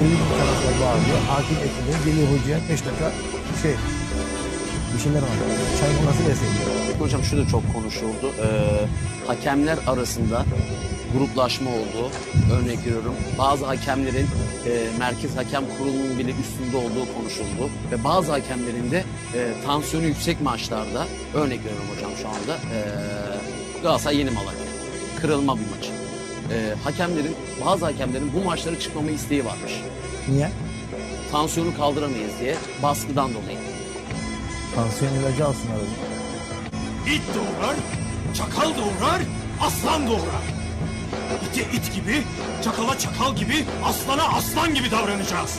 belli bir taraflar bağırıyor. Hakim ekmeği geliyor hocaya 5 dakika şey bir şeyler anlatıyor. Çay molası verseydi. Hocam şu da çok konuşuldu. Ee, hakemler arasında gruplaşma oldu. Örnek veriyorum. Bazı hakemlerin e, Merkez Hakem Kurulu'nun bile üstünde olduğu konuşuldu. Ve bazı hakemlerin de e, tansiyonu yüksek maçlarda, örnek veriyorum hocam şu anda, e, Galatasaray Yeni Malatya. Kırılma bir maç. E, hakemlerin, bazı hakemlerin bu maçlara çıkmama isteği varmış. Niye? Tansiyonu kaldıramayız diye baskıdan dolayı. Tansiyon ilacı alsın arada. İt doğurar, çakal doğurar, aslan doğurar. İte it gibi, çakala çakal gibi, aslana aslan gibi davranacağız.